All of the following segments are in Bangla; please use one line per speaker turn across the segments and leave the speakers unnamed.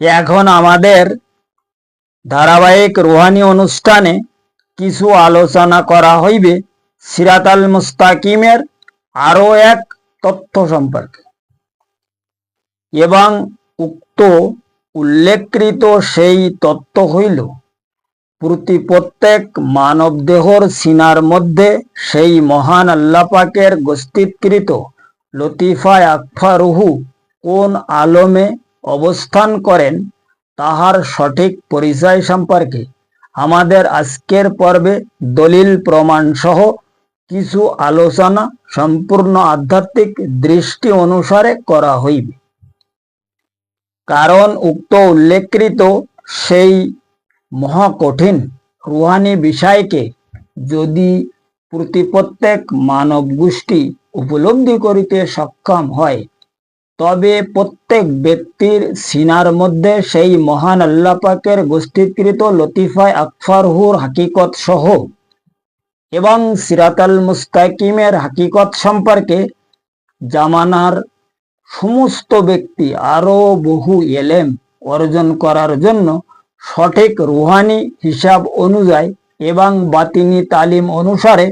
এখন আমাদের ধারাবাহিক রুহানি অনুষ্ঠানে কিছু আলোচনা করা হইবে সিরাতাল মুস্তাকিমের আরও এক তথ্য সম্পর্কে। এবং উক্ত উল্লেখকৃত সেই তত্ত্ব হইল, প্রতি প্রত্যেক মানব দেহর সিনার মধ্যে সেই মহান আল্লাপাকের গোষ্ঠীকৃত লতিফায় আকফা রুহু কোন আলমে অবস্থান করেন, তাহার সঠিক পরিচয় সম্পর্কে। আমাদের আজকের পর্বে দলিল প্রমাণ সহ কিছু আলোচনা সম্পূর্ণ আধ্যাত্মিক দৃষ্টি অনুসারে করা হইবে। কারণ উক্ত উল্লেখকৃত সেই মহাকঠিন রুহানি বিষয়কে যদি প্রতি প্রত্যেক মানব গোষ্ঠী উপলব্ধি করিতে সক্ষম হয় তবে প্রত্যেক ব্যক্তির সিনার মধ্যে সেই মহান আল্লাহ পাকের গোষ্ঠীকৃত লতিফায় আকফারহুর হাকিকত সহ। এবং সিরাতাল মুস্তাকিমের হাকিকত সম্পর্কে জামানার সমস্ত ব্যক্তি আরও বহু এলেম অর্জন করার জন্য সঠিক রুহানি হিসাব অনুযায়ী এবং বাতিনি তালিম অনুসারে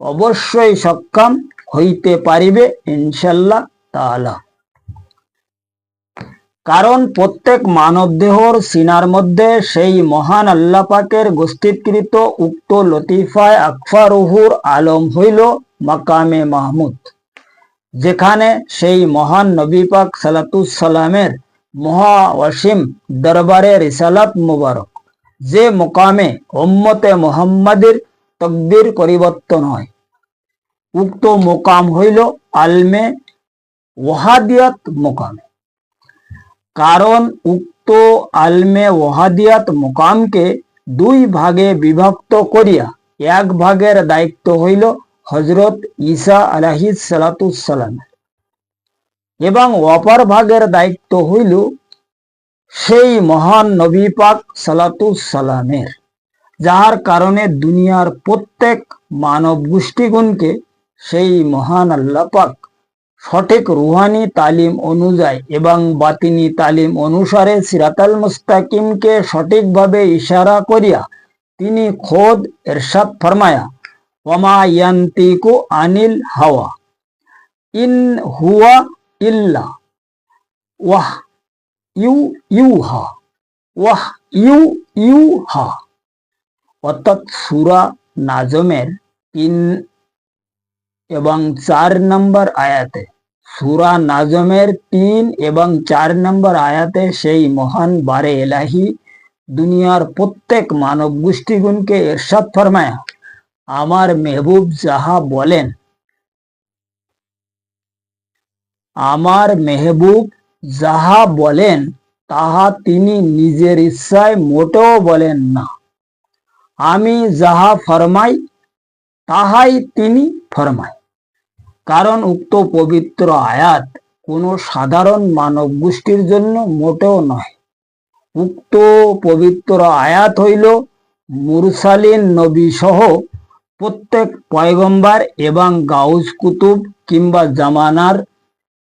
অবশ্যই সক্ষম হইতে পারিবে ইনশাল্লাহ তাআলা। কারণ প্রত্যেক মানব দেহর সিনার মধ্যে সেই মহান আল্লাহ পাকের গোষ্ঠীকৃত উক্ত লতিফায় আকফারুহুর আলম হইল মাকামে মাহমুদ, যেখানে সেই মহান নবী পাক সালাতুসালামের মহা অসীম দরবারে রিসালাত মুবারক, যে মোকামে উম্মতে মোহাম্মদের তকদির পরিবর্তন হয়। উক্ত মোকাম হইল আলমে ওয়াহাদিয়াত মোকামে। কারণ উক্ত আলমে ওয়াহাদিয়াত মোকামকে দুই ভাগে বিভক্ত করিয়া এক ভাগের দায়িত্ব হইল হজরত ঈসা আলাহিস সালাতুসালাম এবং অপর ভাগের দায়িত্ব হইল সেই মহান নবী পাক সালাতুসালামের যাহার কারণে দুনিয়ার প্রত্যেক মানব গোষ্ঠীগুণকে সেই মহান আল্লাহ পাক সঠিক রুহানি তালিম অনুযায়ী এবং বাতিনি তালিম অনুসারে সিরাতাল মুস্তাকিমকে সঠিকভাবে ইশারা করিয়া তিনি খোদ এরশাদ ফরমায়া, ওমা ইয়ান্তিকু আনিল হাওয়া, ইন হুয়া ইল্লা ওয়াহ ইউ ইউহা, ওয়াহ ইউ ইউ হা অর্থাৎ সুরা নাজমের তিন এবং চার নম্বর আয়াতে সুরা নাজমের তিন এবং চার নম্বর আয়াতে সেই মহান বারে এলাহি দুনিয়ার প্রত্যেক মানব গোষ্ঠীগুণকে এরশাদ ফরমায়া। আমার মেহবুব যাহা বলেন, আমার মেহবুব যাহা বলেন, তাহা তিনি নিজের ইচ্ছায় মোটেও বলেন না। আমি যাহা ফরমাই, তাহাই তিনি ফরমায়। কারণ উক্ত পবিত্র আয়াত কোনো সাধারণ মানব গোষ্ঠীর জন্য মোটেও নয়। উক্ত পবিত্র আয়াত হইল মুরসালিন নবী সহ প্রত্যেক পয়গম্বার এবং গাউজ কুতুব কিংবা জামানার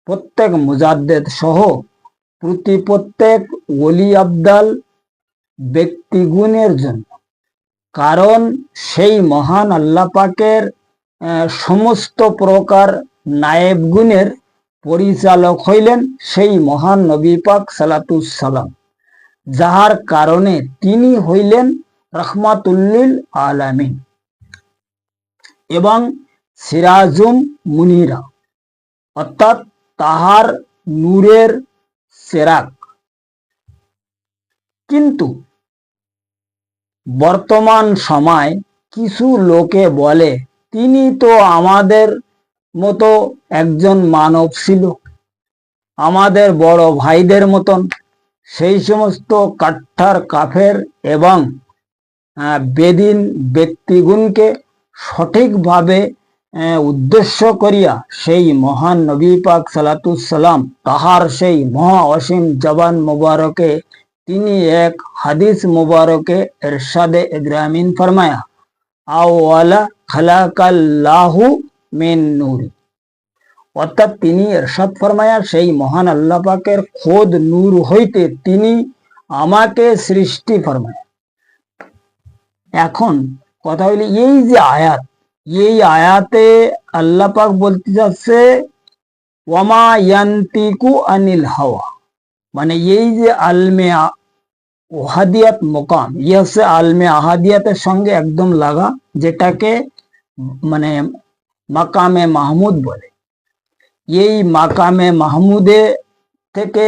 প্রত্যেক মুজাদ্দেদ সহ প্রতি প্রত্যেক ওলি আবদাল ব্যক্তিগুণের জন্য। কারণ সেই মহান আল্লাহ পাকের আহ, সমস্ত প্রকার নায়েব গুণের পরিচালক হইলেন সেই মহান নবী পাক সালাতুসালাম যাহার কারণে তিনি হইলেন রহমাতুল্লিল আলামিন। এবং সিরাজুম মুনিরা, অর্থাৎ তাহার নূরের সেরাক। কিন্তু বর্তমান সময় কিছু লোকে বলে তিনি তো আমাদের মতো একজন মানব ছিল। আমাদের বড় ভাইদের মতন। সেই সমস্ত কাঠ্ঠার কাফের এবং বেদিন ব্যক্তিগুণকে সঠিকভাবে উদ্দেশ্য করিয়া সেই মহান নবী পাক সালাতুসাল্লাম তাহার সেই মহা অসীম জবান মুবারকে, তিনি এক হাদিস মোবারকে এরশাদে ইব্রাহিম ফরমায়া আওয়ালা খালাকাল্লাহু মিন নূরি। অর্থাৎ তিনি এরশাদ ফরমায়া, সেই মহান আল্লাহ পাকের খোদ নূর হইতে তিনি আমাকে সৃষ্টি ফরমায়। এখন কথা হইলে, এই যে আয়াত, এই আয়াতে আল্লাহ পাক বলতে যাচ্ছে, ওয়ামা ইয়ান্তিকু আনিল হাওয়া। মানে এই যে আলমে ওহাদিয়াত মোকাম ইয়ে হচ্ছে আলমে আহাদিয়াতের সঙ্গে একদম লাগা, যেটাকে মানে মাকামে মাহমুদ বলে। এই মাকামে মাহমুদে থেকে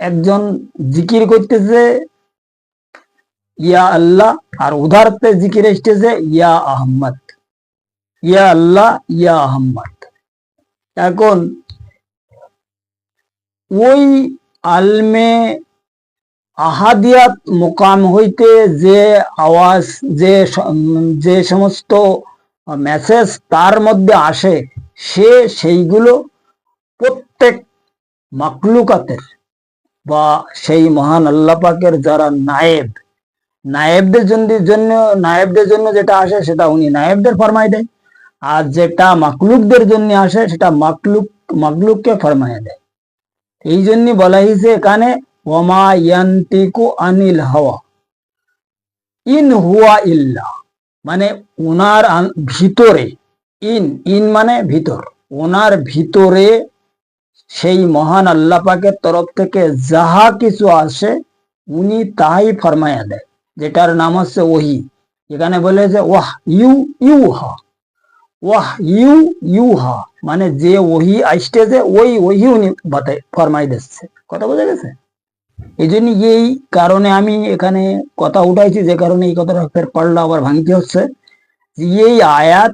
একজন জিকির করতেছে, ইয়া আল্লাহ, আর উদারতে জিকির এসতেছে ইয়া আহম্মদ ইয়া আল্লাহ, ইয়া আহম্মদ এখন ওই আলমে আহাদিয়াত মোকাম হইতে যে আওয়াজ, যে যে সমস্ত মেসেজ তার মধ্যে আসে, সে সেইগুলো প্রত্যেক মাকলুকাতের বা সেই মহান আল্লাহ পাকের যারা নায়েব, নায়েবদের জন্য জন্য, নায়েবদের জন্য যেটা আসে সেটা উনি নায়েবদের ফরমাই দেয়। আর যেটা মাকলুকদের জন্য আসে সেটা মাকলুক, মাকলুককে ফরমাই দেয়। এই জন্য বলা হয়েছে এখানে ওমা ইয়ান্তিকু আনিল হাওয়া ইন হুয়া ইল্লা মানে ওনার ভিতরে। ইন ইন মানে ভিতর। ওনার ভিতরে সেই মহান আল্লাহ পাকের তরফ থেকে যাহা কিছু আসে, উনি তাই ফরমায়া দেয়, যেটার নাম হচ্ছে ওহি। এখানে বলে যে ওয়াহ ইউ ইউ হা ওয়াহ ইউ ইউ হা মানে যে ওহি আসতেছে ওই ওহি উনি বাতাই ফরমাই দিচ্ছে। কথা বোঝা গেছে? এই জন্য এই কারণে আমি এখানে কথা উঠাইছি, যে কারণে এই কথাটা ফের পাল্লা আবার ভাঙতে হচ্ছে। এই আয়াত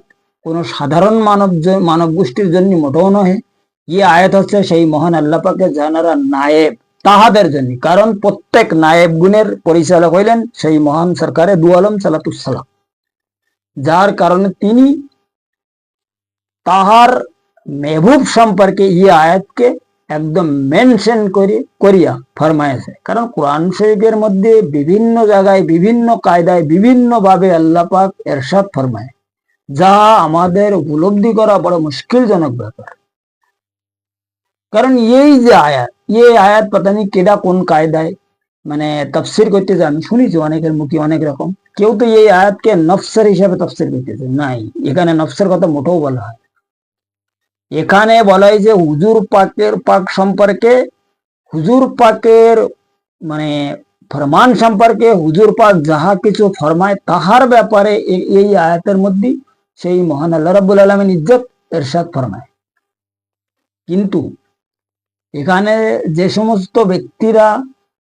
সাধারণ মানব মানব গোষ্ঠীর জন্য মোটেও এই আয়াত হচ্ছে সেই মহান আল্লাহ পাকে যারা নায়েব, তাহাদের জন্য। কারণ প্রত্যেক নায়েব গুণের পরিচালক হইলেন সেই মহান সরকারে দু আলম সালাতুসালাম যার কারণে তিনি তাহার মেহবুব সম্পর্কে এই আয়াতকে একদম মেনশন করে, করিয়া ফরমায়েছে। কারণ কোরআন শরীফের মধ্যে বিভিন্ন জায়গায়, বিভিন্ন কায়দায় বিভিন্ন ভাবে আল্লাহ পাক এরশাদ ফরমায়। যা আমাদের উপলব্ধি করা বড় মুশকিলজনক ব্যাপার। কারণ এই যে আয়াত, এই আয়াত পাতানি কেডা কোন কায়দায় মানে তফসির করতেছে আমি শুনেছি অনেকের মুখে অনেক রকম। কেউ তো এই আয়াতকে নফসের হিসাবে তফসির করতেছে নাই, এখানে নফসের কথা মোটেও বলা হয় এখানে বলা হয় যে হুজুর পাকের পাক সম্পর্কে, হুজুর পাকের মানে ফরমান সম্পর্কে হুজুর পাক যাহা কিছু ফরমায় তাহার ব্যাপারে এই আয়াতের মধ্যে সেই মহান আল্লাহ রাব্বুল আলমিন ইজ্জত এরশাদ ফরমায় কিন্তু এখানে যে সমস্ত ব্যক্তিরা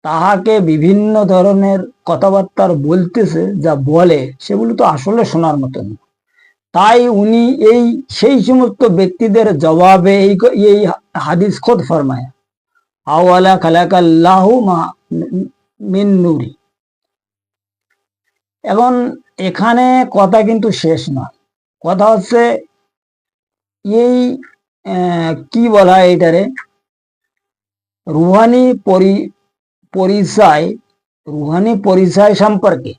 তাহাকে বিভিন্ন ধরনের কথাবার্তার বলতেছে, যা বলে, সেগুলো তো আসলে শোনার মতন না। তাই উনি এই সেই সমস্ত ব্যক্তিদের জবাবে এই হাদিস খোদ ফরমায়। আওয়ালা খালাকাল্লাহু মিন এখন এখানে কথা কিন্তু শেষ নয়। কথা হচ্ছে এই কি বলা হয় এটারে? রুহানি পরি, পরিচয়, রুহানি পরিচয় সম্পর্কে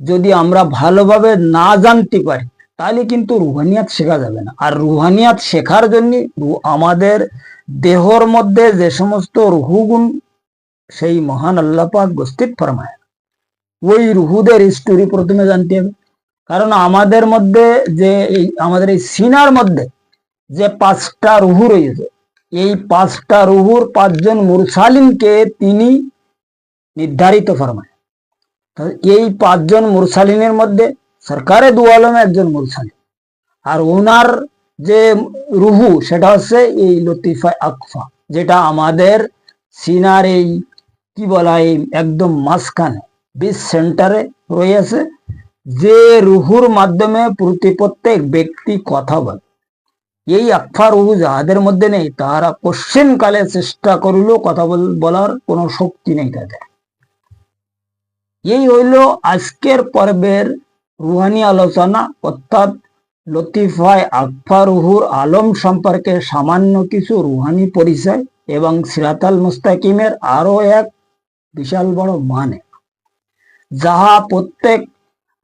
যদি আমরা ভালোভাবে না জানতে পারি তাহলে কিন্তু রুহানিয়াত শেখা যাবে না। আর রুহানিয়াত শেখার জন্য আমাদের দেহর মধ্যে যে সমস্ত রুহুগুণ, সেই মহান আল্লাহ পাক বস্তিত ফরমায়। ওই রুহুদের স্টোরি প্রথমে জানতে হবে। কারণ আমাদের মধ্যে যে এই, আমাদের এই সিনার মধ্যে যে পাঁচটা রুহু রয়েছে, এই পাঁচটা রুহুর পাঁচজন মুরসালিনকে তিনি নির্ধারিত ফরমায়। এই পাঁচজন মুরসালিনের মধ্যে সরকারে দু আলম একজন মুরসালিন আর ওনার যে রুহু, সেটা হচ্ছে এই লতিফা আকফা, যেটা আমাদের সিনার এই, কি বলা এই, একদম মাঝখানে বিচ সেন্টারে রয়েছে, যে রুহুর মাধ্যমে প্রতি প্রত্যেক ব্যক্তি কথা বলে। এই আকফা রুহু যাহাদের মধ্যে নেই তারা কোশ্চেন কালে চেষ্টা করিলেও কথা বল- বলার কোনো শক্তি নেই তাদের। এই হইল আজকের পর্বের রুহানি আলোচনা, অর্থাৎ লতিফায় আকফা রুহুর আলম সম্পর্কে সামান্য কিছু রুহানি পরিচয় এবং সিরাতাল মুস্তাকিমের আরও এক বিশাল বড় মানে। যাহা প্রত্যেক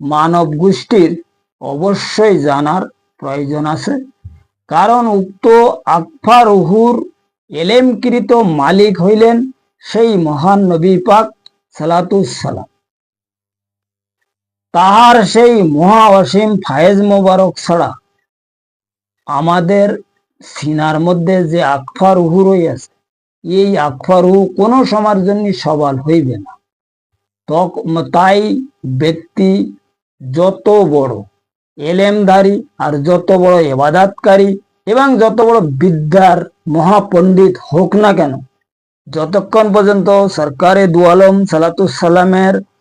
মানব গোষ্ঠীর অবশ্যই জানার প্রয়োজন আছে। কারণ উক্ত আকফা রুহুর এলেমকৃত মালিক হইলেন সেই মহান নবী পাক সালাতুসালাম তাহার সেই মহা অসীম ফায়েজ মোবারক ছাড়া আমাদের সিনার মধ্যে যে আকফা রুহু রইয়াছে এই আকফা রুহু কোনো সময়ের জন্য সবাল হইবে না। তক- তাই ব্যক্তি যত বড় এলেমধারী আর যত বড় এবাদাতকারী এবং যত বড় বিদ্যার মহাপণ্ডিত হোক না কেন, যতক্ষণ পর্যন্ত সরকারে দুয়ালম সালাতুসাল্লামের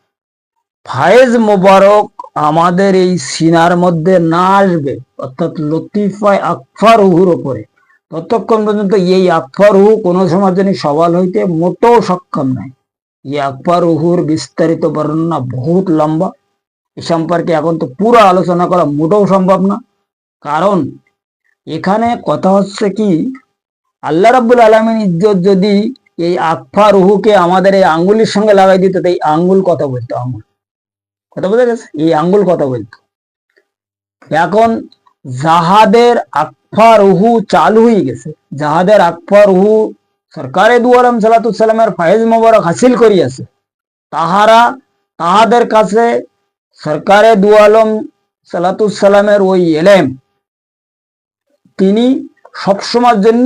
ফায়েজ মোবারক আমাদের এই সিনার মধ্যে না আসবে, অর্থাৎ লতিফায় আকফার উহুর ওপরে। ততক্ষণ পর্যন্ত এই আকফার উহু কোনো সময় জন্য সওয়াল হইতে মোটেও সক্ষম নাই। এই আকবর উহুর বিস্তারিত বর্ণনা বহুত লম্বা। এ সম্পর্কে এখন তো পুরো আলোচনা করা মোটেও সম্ভব না। কারণ এখানে কথা হচ্ছে কি, আল্লাহ রাব্বুল আলমিন ইজ্জত যদি এই আকফা রুহুকে আমাদের এই আঙ্গুলের সঙ্গে লাগাই দিত এই আঙ্গুল কথা বলতো আঙ্গুল কথা বোঝা গেছে এই আঙ্গুল কথা বলতো এখন জাহাদের আকফা রুহু চালু হয়ে গেছে। জাহাদের আকফা রুহু সরকারে দু আলম সালাতুসাল্লামের ফায়েজ মোবারক হাসিল করিয়াছে তাহারা, তাহাদের কাছে সরকারে দু আলম সালাতুসাল্লামের ওই এলেম, তিনি সবসময়ের জন্য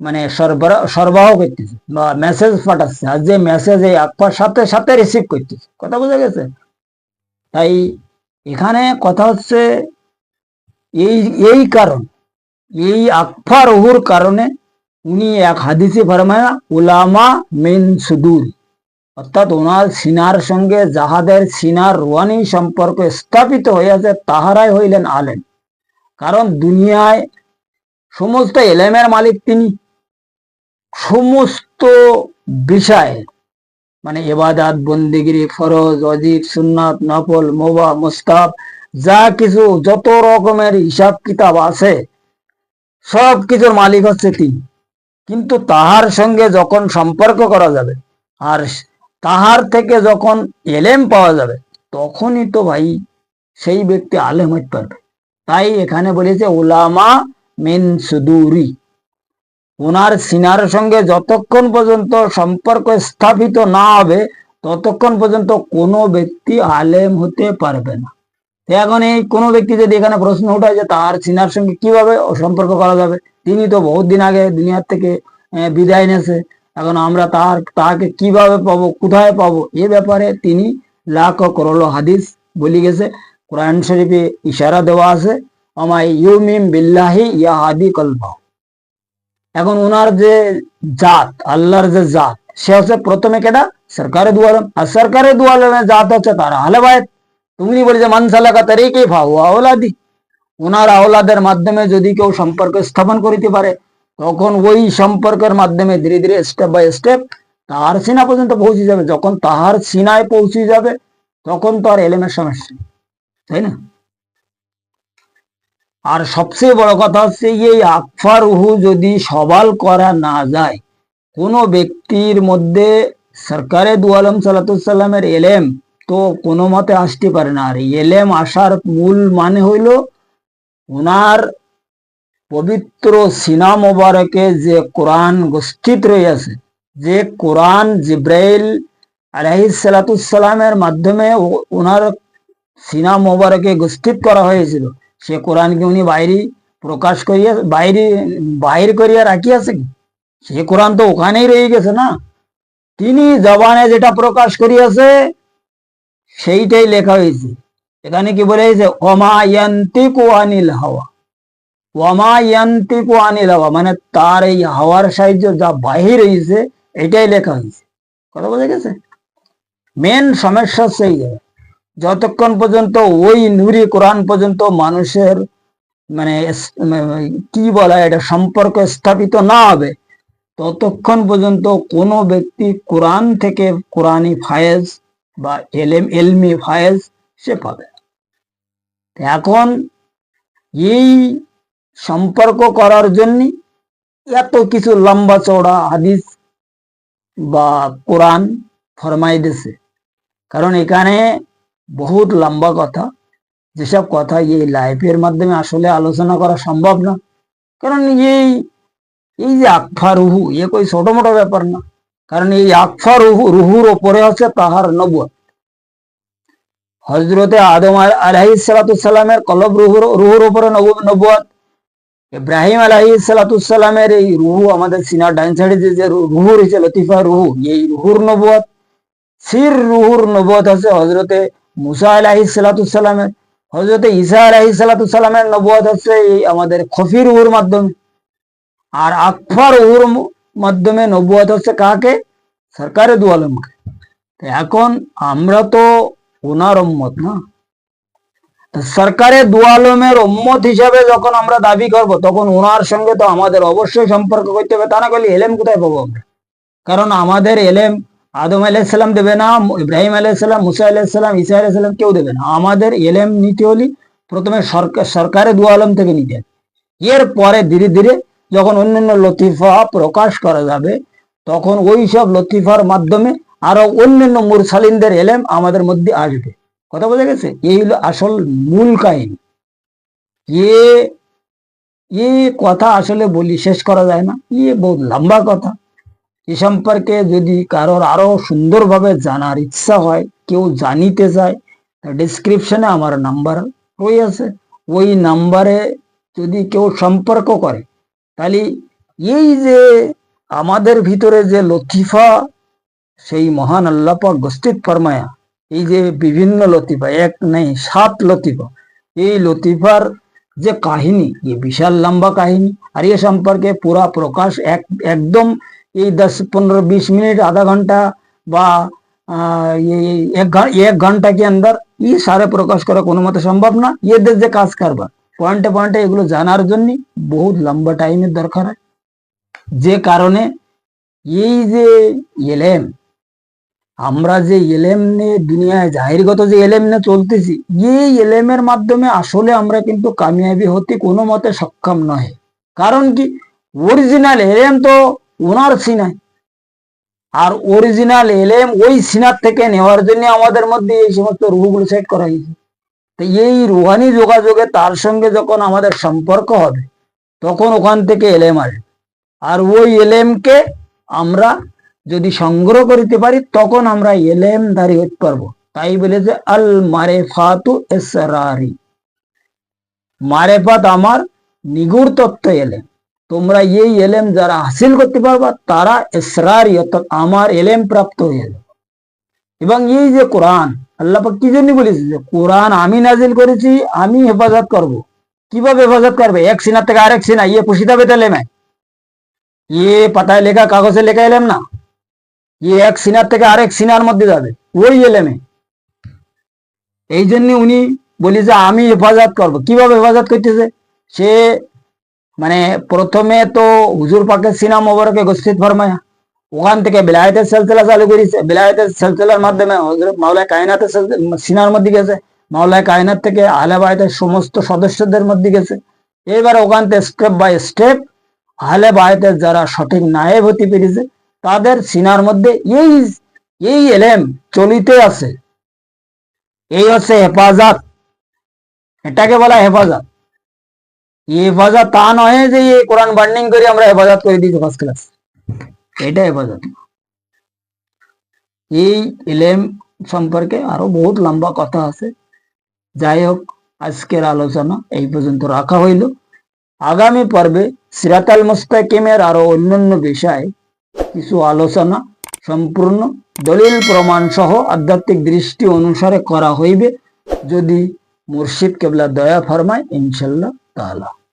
মানে সরবরাহ সরবরাহ করতেছে বা মেসেজ পাঠাচ্ছে। আর যে মেসেজ এই আকফার সাথে সাথে রিসিভ করতেছে। কথা বোঝা গেছে? তাই এখানে কথা হচ্ছে এই এই কারণ, এই আকফা রহুর কারণে উনি এক হাদিসে ফরমায়া, উলামা মিন সুদুর। অর্থাৎ ওনার সিনার সঙ্গে যাহাদের সিনার রোয়ানি সম্পর্ক স্থাপিত হইয়াছে, তাহারাই হইলেন আলেম। কারণ দুনিয়ায় সমস্ত এলেমের মালিক তিনি। সমস্ত বিষয়ে মানে এবাদাত বন্দিগিরি, ফরজ অজিব সুন্নাত, নফল, মোবা মুস্তাব যা কিছু, যত রকমের হিসাব কিতাব আছে, সব কিছুর মালিক হচ্ছে তিনি। কিন্তু তাহার সঙ্গে যখন সম্পর্ক করা যাবে, আর তাহার থেকে যখন এলেম পাওয়া যাবে, তখনই তো ভাই সেই ব্যক্তি আলেম হইতে পারবে। তাই এখানে বলেছে ওলামা মিন সুদুরি। ওনার সিনার সঙ্গে যতক্ষণ পর্যন্ত সম্পর্ক স্থাপিত না হবে, ততক্ষণ পর্যন্ত কোনো ব্যক্তি আলেম হতে পারবে না। এখন এই কোনো ব্যক্তি যদি এখানে প্রশ্ন উঠায় যে তার সিনার সঙ্গে কীভাবে সম্পর্ক করা যাবে? তিনি তো বহুত দিন আগে দুনিয়ার থেকে বিদায় নিয়েছে। এখন আমরা তার, তাকে কীভাবে পাবো, কোথায় পাবো, এ ব্যাপারে তিনি লাখ করল হাদিস বলি গেছে। কোরআন শরীফে ইশারা দেওয়া আছে আমায় ইউমিম বিল্লাহি ইয়া হাদি কলবাহ। এখন ওনার যে জাত, আল্লাহর যে জাত, সে হচ্ছে প্রথমে কেটা সরকারে দুয়ালম। আর সরকারে দুয়ালমের জাত হচ্ছে তারা আলে বায়ত তুমি বলেছে মানসালাকা তারিকে ফাহুয়া আওলাদি। ওনার আওলাদের মাধ্যমে যদি কেউ সম্পর্ক স্থাপন করিতে পারে, তখন ওই সম্পর্কের মাধ্যমে ধীরে ধীরে স্টেপ বাই স্টেপ তাহার সিনা পর্যন্ত পৌঁছে যাবে। যখন তাহার সিনায় পৌঁছে যাবে, তখন তো আর এলেমের সমস্যা তাই না? আর সবচেয়ে বড় কথা হচ্ছে এই আকফা রুহু যদি সবাল করা না যায়, কোনো ব্যক্তির মধ্যে সরকারে দু আলম সাল্লামের এলেম তো কোনো মতে আসতে পারে না। আর এলেম আসার মূল মানে হইল ওনার পবিত্র সিনা মোবারকে যে কোরআন গোষ্ঠিত রয়েছে যে কোরআন জিব্রাইল আলহিসালামের মাধ্যমে ওনার সিনা মোবারকে গোষ্ঠিত করা হয়েছিল। সে কোরআনকে উনি বাইরে প্রকাশ করিয়া, বাইরে, বাহির করিয়া রাখিয়াছে কি সে কোরআন তো ওখানেই রয়ে গেছে না? তিনি জবানে যেটা প্রকাশ করিয়াছে, সেইটাই লেখা হয়েছে। এখানে কি বলে হয়েছে? ওমা ইয়ান্তিকু আনিল হাওয়া। ওয়ামা ইয়ান্তিকু আনিল হাওয়া মানে তার এই হাওয়ার সাহায্য যা বাহির হয়েছে এটাই লেখা হয়েছে। কথা বোঝা গেছে? মেন সমস্যা সেই জায়গায়। যতক্ষণ পর্যন্ত ওই নুরি কোরআন পর্যন্ত মানুষের মানে মানে কি বলা এটা সম্পর্ক স্থাপিত না হবে, ততক্ষণ পর্যন্ত কোনো ব্যক্তি কোরআন থেকে কোরআনি ফায়েজ বা এলেম, এলমি ফায়েজ সে পাবে এখন এই সম্পর্ক করার জন্য এত কিছু লম্বা চওড়া হাদিস বা কোরআন ফরমাই দিছে। কারণ এখানে বহুত লম্বা কথা। যেসব কথা এই লাইফের মাধ্যমে আসলে আলোচনা করা সম্ভব না। কারণ এই এই যে আকফা রুহু, এ কই ছোট মোটো ব্যাপার না। কারণ এই আকফা রুহু, রুহুর ওপরে হচ্ছে তাহার নবুয় হজরতে আদম আলহি সালাতামের কলব রুহুর রুহুর ওপরে নবুয়াত ইব্রাহিম আলাহি সালাতামের এই রুহু আমাদের সিনার ডাইন সাইডে যে যে রুহু রয়েছে লতিফা রুহু, এই রুহুর নবুয়াত সির রুহুর নবুয়াত আছে হজরতে মুসা আলহি সালাতামের হজরতে ঈসা আলহি সালাতামের নবুয়াত হচ্ছে এই আমাদের খফি রুহুর মাধ্যমে। আর আকফা রুহুর মাধ্যমে নবুয়াত হচ্ছে কাকে? সরকারে দু আলমকে। এখন আমরা তো ওনার উম্মত না। তো সরকারে দু আলমের উম্মত হিসাবে যখন আমরা দাবি করব, তখন ওনার সঙ্গে তো আমাদের অবশ্যই সম্পর্ক করতে হবে। তা না এলেম কোথায় পাবো আমরা? কারণ আমাদের এলেম আদম আলাইসাল্লাম দেবে না, ইব্রাহিম আলাইসাল্লাম মুসা আলাইসাল্লাম ইসা আলাইসাল্লাম কেউ দেবে না। আমাদের এলেম নিতে হলে প্রথমে সরকার সরকারে দু আলম থেকে নিতে। এর পরে ধীরে ধীরে যখন অন্যান্য লতিফা প্রকাশ করা যাবে, তখন ওই সব লতিফার মাধ্যমে আরও অন্যান্য মুরসালিনদের এলেম আমাদের মধ্যে আসবে। কথা বোঝা গেছে? এই হলো আসল মূল কাহিনী। এ এ কথা আসলে বলি শেষ করা যায় না। এ বহুত লম্বা কথা। এ সম্পর্কে যদি কারোর আরও সুন্দরভাবে জানার ইচ্ছা হয়, কেউ জানিতে চায় ডিসক্রিপশনে আমার নাম্বার আছে। ওই নাম্বারে যদি কেউ সম্পর্ক করে, তাহলে এই যে আমাদের ভিতরে যে লতিফা, সেই মহান আল্লাপাক গস্তিত ফরমায়া, এই যে বিভিন্ন লতিফা, এক নেই, সাত লতিফা, এই লতিফার যে কাহিনী, এই বিশাল লম্বা কাহিনী, আর এ সম্পর্কে পুরা প্রকাশ এক, একদম এই দশ পনেরো बीस मिनट आधा घंटा বা ये एक एक घंटा के अंदर ये सारे প্রকাশ করা কোনো মতে সম্ভব না এদের যে কাজ কারবার পয়েন্টে পয়েন্টে এগুলো জানার জন্য বহুত লম্বা টাইমের দরকার হয় যে কারণে এই যে এলেম আমরা যে এলেম নিয়ে দুনিয়ায় জাহিরগত যে এলেম নিয়ে চলতেছি এই এলেমের মাধ্যমে আসলে আমরা কিন্তু কামিয়াবি হতে কোনো মতে সক্ষম নয় কারণ কি অরিজিনাল এলেম তো ওনার সিনায় আর অরিজিনাল এলেম ওই সিনার থেকে নেওয়ার জন্য আমাদের মধ্যে এই সমস্ত রুহগুলো সেট করা হয়েছে। তো এই রুহানি যোগাযোগে তার সঙ্গে যখন আমাদের সম্পর্ক হবে, তখন ওখান থেকে এলেম আসবে। আর ওই এলেমকে আমরা যদি সংগ্রহ করিতে পারি, তখন আমরা এলেম ধারী হতে পারব। তাই বলে যে, আল মারেফাতু এসরারি। মারেফাত আমার নিগুড় তত্ত্ব এলেম। তোমরা এই এলেম যারা হাসিল করতে পারবা, তারা এসরারি অর্থাৎ আমার এলেম প্রাপ্ত হয়ে যাবে। এবং এই যে কোরআন, আল্লাহ কি জন্য বলেছে যে, কোরআন আমি নাজিল করেছি, আমি হেফাজত করব। কীভাবে হেফাজত করবে? এক সিনার থেকে আরেক সিনা ইয়ে পুষিতা পেতে এলেমে ইয়ে পাতায় লেখা, কাগজে লেখা এলেম না। ইয়ে এক সিনার থেকে আরেক সিনার মধ্যে যাবে, ওই এলেমে। এই জন্য উনি বলি যে, আমি হেফাজত করব। কীভাবে হেফাজত করতেছে? সে মানে প্রথমে তো হুজুর পাকে সিনা মোবারকে গোষ্ঠীত ফরমায়া। ওখান থেকে বিলায়তের সেলসেলা চালু করেছে। বিলায়তের সেলসেলার মাধ্যমে হজরত মাওলায় কায়নাতের সিনার মধ্যে গেছে। মাওলায় কায়নাত থেকে আহলে সমস্ত সদস্যদের মধ্যে গেছে। এবার ওখান থেকে স্টেপ বাই স্টেপ আহলে বায়তের যারা সঠিক নায়েব হতে পেরেছে, তাদের সিনার মধ্যে এই এই এলেম চলিতে আছে। এই হচ্ছে হেফাজত। এটাকে বলা হেফাজত। হেফাজত তা নয় যে কোরআন বার্নিং করে আমরা হেফাজত করে দিয়েছি ফার্স্ট ক্লাস এটা হেফাজত। এই এলেম সম্পর্কে আরও বহুত লম্বা কথা আছে। যাই হোক, আজকের আলোচনা এই পর্যন্ত রাখা হইল। আগামী পর্বে সিরাতাল মুস্তাকিমের আরও অন্যান্য বিষয়ে কিছু আলোচনা সম্পূর্ণ দলিল প্রমাণ সহ আধ্যাত্মিক দৃষ্টি অনুসারে করা হইবে। যদি মুর্শিদ কেবলা দয়া ফরমায়, ইনশাল্লাহ 干了。